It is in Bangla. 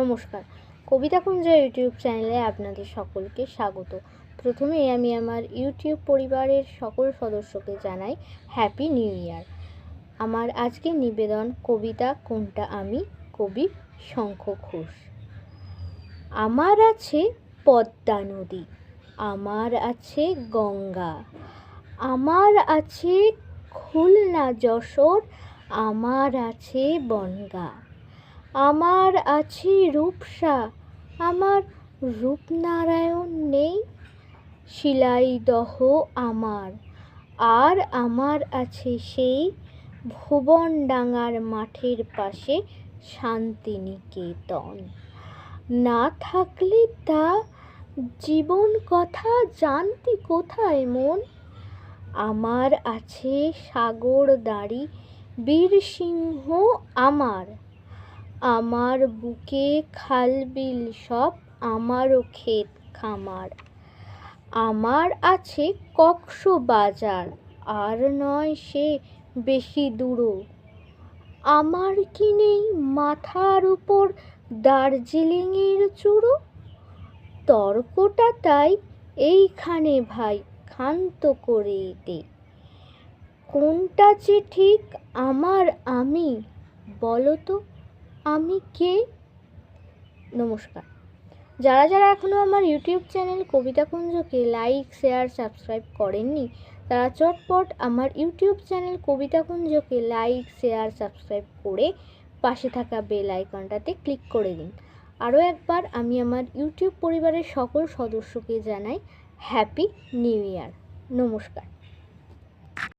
নমস্কার। কবিতা কুঞ্জ ইউটিউব চ্যানেলে আপনাদের সকলকে স্বাগত। প্রথমেই আমি আমার ইউটিউব পরিবারের সকল সদস্যকে জানাই হ্যাপি নিউ ইয়ার আমার আজকে নিবেদন, কবিতা কোনটা? আমি কবি শঙ্খ ঘোষ। আমার আছে পদ্মা নদী, আমার আছে গঙ্গা, আমার আছে খুলনা যশোর, আমার আছে বনগা। আমার আছে রূপসা, আমার রূপনারায়ণ নেই শিলাইদহ আমার, আর আমার আছে সেই ভুবনডাঙার মাঠের পাশে শান্তিনিকেতন। না থাকলে তা জীবন কথা জানতে কোথায় মন? আমার আছে সাগর দাড়ি বীরসিংহ আমার আমার বুকে খাল বিল সব, আমারও ক্ষেত খামার। আমার আছে কক্সবাজার আর নয় সে বেশি দূরও। আমার কি নেই মাথার উপর দার্জিলিংয়ের চূড়ো? তর্কটা তাই এইখানে ভাই, ক্ষান্ত করে দে। কোনটা যে ঠিক আমার আমি, বলো তো? আমি কে? নমস্কার। যারা যারা এখনও আমার ইউটিউব চ্যানেল কবিতা কুঞ্জকে লাইক, শেয়ার, সাবস্ক্রাইব করেননি, তারা চটপট আমার ইউটিউব চ্যানেল কবিতা কুঞ্জকে লাইক, শেয়ার, সাবস্ক্রাইব করে পাশে থাকা বেল আইকনটাতে ক্লিক করে দিন। আরও একবার আমি আমার ইউটিউব পরিবারের সকল সদস্যকে জানাই, হ্যাপি নিউ ইয়ার। নমস্কার।